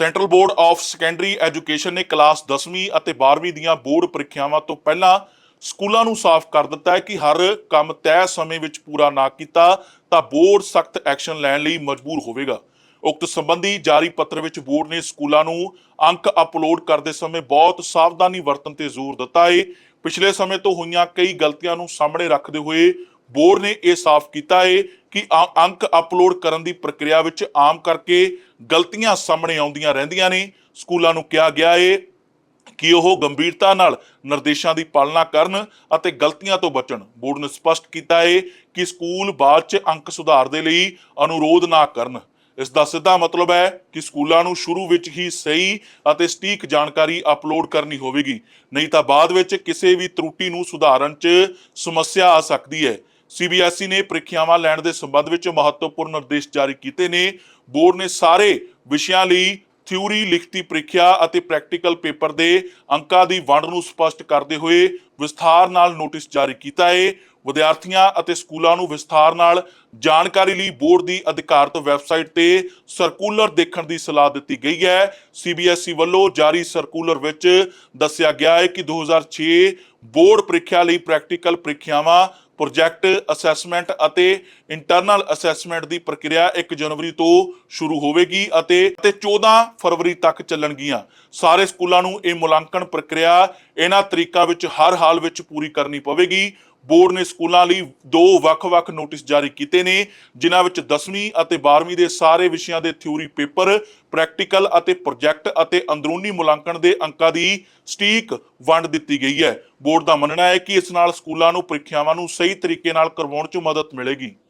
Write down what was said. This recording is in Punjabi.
Central board of secondary education ਨੇ ਕਲਾਸ 10ਵੀਂ ਅਤੇ 12ਵੀਂ ਦੀਆਂ ਬੋਰਡ ਪ੍ਰੀਖਿਆਵਾਂ ਤੋਂ ਪਹਿਲਾਂ ਸਕੂਲਾਂ ਨੂੰ ਸਾਫ਼ ਕਰ ਦਿੱਤਾ ਹੈ ਕਿ ਹਰ ਕੰਮ ਤੈਅ ਸਮੇਂ ਵਿੱਚ ਪੂਰਾ ਨਾ ਕੀਤਾ ਤਾਂ ਬੋਰਡ ਸਖਤ ਐਕਸ਼ਨ ਲੈਣ ਲਈ ਮਜਬੂਰ ਹੋਵੇਗਾ। ਉਕਤ ਸੰਬੰਧੀ ਜਾਰੀ ਪੱਤਰ ਵਿੱਚ ਬੋਰਡ ਨੇ ਸਕੂਲਾਂ ਨੂੰ ਅੰਕ ਅਪਲੋਡ ਕਰਦੇ ਸਮੇਂ ਬਹੁਤ ਸਾਵਧਾਨੀ ਵਰਤਣ ਤੇ ਜ਼ੋਰ ਦਿੱਤਾ ਹੈ ਪਿਛਲੇ ਸਮੇਂ ਤੋਂ ਹੋਈਆਂ ਕਈ ਗਲਤੀਆਂ ਨੂੰ ਸਾਹਮਣੇ ਰੱਖਦੇ ਹੋਏ ਬੋਰਡ ਨੇ ਇਹ ਸਾਫ਼ ਕੀਤਾ ਹੈ ਕਿ ਅੰਕ ਅਪਲੋਡ ਕਰਨ ਦੀ ਪ੍ਰਕਿਰਿਆ ਵਿੱਚ ਆਮ ਕਰਕੇ ਗਲਤੀਆਂ ਸਾਹਮਣੇ ਆਉਂਦੀਆਂ ਰਹਿੰਦੀਆਂ ਨੇ। ਸਕੂਲਾਂ ਨੂੰ ਕਿਹਾ ਗਿਆ ਏ ਕਿ ਉਹ ਗੰਭੀਰਤਾ ਨਾਲ ਨਿਰਦੇਸ਼ਾਂ ਦੀ ਪਾਲਣਾ ਕਰਨ ਅਤੇ ਗਲਤੀਆਂ ਤੋਂ ਬਚਣ। ਬੋਰਡ ਨੇ ਸਪਸ਼ਟ ਕੀਤਾ ਹੈ ਕਿ ਸਕੂਲ ਬਾਅਦ 'ਚ ਅੰਕ ਸੁਧਾਰ ਦੇ ਲਈ ਅਨੁਰੋਧ ਨਾ ਕਰਨ। ਇਸ ਦਾ ਸਿੱਧਾ ਮਤਲਬ ਹੈ ਕਿ ਸਕੂਲਾਂ ਨੂੰ ਸ਼ੁਰੂ ਵਿੱਚ ਹੀ ਸਹੀ ਅਤੇ ਸਟੀਕ ਜਾਣਕਾਰੀ ਅਪਲੋਡ ਕਰਨੀ ਹੋਵੇਗੀ। ਨਹੀਂ ਤਾਂ ਬਾਅਦ ਵਿੱਚ ਕਿਸੇ ਵੀ ਤਰੁੱਟੀ ਨੂੰ ਸੁਧਾਰਨ 'ਚ ਸਮੱਸਿਆ ਆ ਸਕਦੀ ਹੈ। ਸੀਬੀਐਸਈ ਨੇ ਪ੍ਰੀਖਿਆਵਾਂ ਲੈਣ ਦੇ ਸੰਬੰਧ ਵਿੱਚ ਮਹੱਤਵਪੂਰਨ ਨਿਰਦੇਸ਼ ਜਾਰੀ ਕੀਤੇ ਨੇ। ਬੋਰਡ ਨੇ ਸਾਰੇ ਵਿਸ਼ਿਆਂ ਲਈ ਥਿਊਰੀ ਲਿਖਤੀ ਪ੍ਰੀਖਿਆ ਅਤੇ ਪ੍ਰੈਕਟੀਕਲ ਪੇਪਰ ਦੇ ਅੰਕਾਂ ਦੀ ਵੰਡ ਨੂੰ ਸਪਸ਼ਟ ਕਰਦੇ ਹੋਏ ਵਿਸਥਾਰ ਨਾਲ ਨੋਟਿਸ ਜਾਰੀ ਕੀਤਾ ਹੈ ਵਿਦਿਆਰਥੀਆਂ ਅਤੇ ਸਕੂਲਾਂ ਨੂੰ ਵਿਸਥਾਰ ਨਾਲ ਜਾਣਕਾਰੀ ਲਈ ਬੋਰਡ ਦੀ ਅਧਿਕਾਰਤ ਵੈਬਸਾਈਟ ਤੇ ਸਰਕੂਲਰ ਦੇਖਣ ਦੀ ਸਲਾਹ ਦਿੱਤੀ ਗਈ ਹੈ। ਸੀਬੀਐਸਈ ਵੱਲੋਂ ਜਾਰੀ ਸਰਕੂਲਰ ਵਿੱਚ ਦੱਸਿਆ ਗਿਆ ਹੈ ਕਿ 2006 ਬੋਰਡ ਪ੍ਰੀਖਿਆ ਲਈ ਪ੍ਰੈਕਟੀਕਲ ਪ੍ਰੀਖਿਆਵਾਂ ਪ੍ਰੋਜੈਕਟ ਅਸੈਸਮੈਂਟ ਅਤੇ ਇੰਟਰਨਲ ਅਸੈਸਮੈਂਟ ਦੀ ਪ੍ਰਕਿਰਿਆ 1 ਜਨਵਰੀ ਤੋਂ ਸ਼ੁਰੂ ਹੋਵੇਗੀ ਅਤੇ ਅਤੇ 14 ਫਰਵਰੀ ਤੱਕ ਚੱਲਣਗੀਆਂ। ਸਾਰੇ ਸਕੂਲਾਂ ਨੂੰ ਇਹ ਮੁਲਾਂਕਣ ਪ੍ਰਕਿਰਿਆ ਇਹਨਾਂ ਤਰੀਕਾਂ ਵਿੱਚ ਹਰ ਹਾਲ ਵਿੱਚ ਪੂਰੀ ਕਰਨੀ ਪਵੇਗੀ। ਬੋਰਡ ਨੇ ਸਕੂਲਾਂ ਲਈ ਦੋ ਵੱਖ-ਵੱਖ ਨੋਟਿਸ ਜਾਰੀ ਕੀਤੇ ਨੇ, ਜਿਨ੍ਹਾਂ ਵਿੱਚ 10ਵੀਂ ਅਤੇ 12ਵੀਂ ਦੇ ਸਾਰੇ ਵਿਸ਼ਿਆਂ ਦੇ ਥਿਊਰੀ ਪੇਪਰ, ਪ੍ਰੈਕਟੀਕਲ ਅਤੇ ਪ੍ਰੋਜੈਕਟ ਅਤੇ ਅੰਦਰੂਨੀ ਮੁਲਾਂਕਣ ਦੇ ਅੰਕਾਂ ਦੀ ਸਟੀਕ ਵੰਡ ਦਿੱਤੀ ਗਈ ਹੈ। ਬੋਰਡ ਦਾ ਮੰਨਣਾ ਹੈ ਕਿ ਇਸ ਨਾਲ ਸਕੂਲਾਂ ਨੂੰ ਪ੍ਰੀਖਿਆਵਾਂ ਨੂੰ ਸਹੀ ਤਰੀਕੇ ਨਾਲ ਕਰਵਾਉਣ 'ਚ ਮਦਦ ਮਿਲੇਗੀ।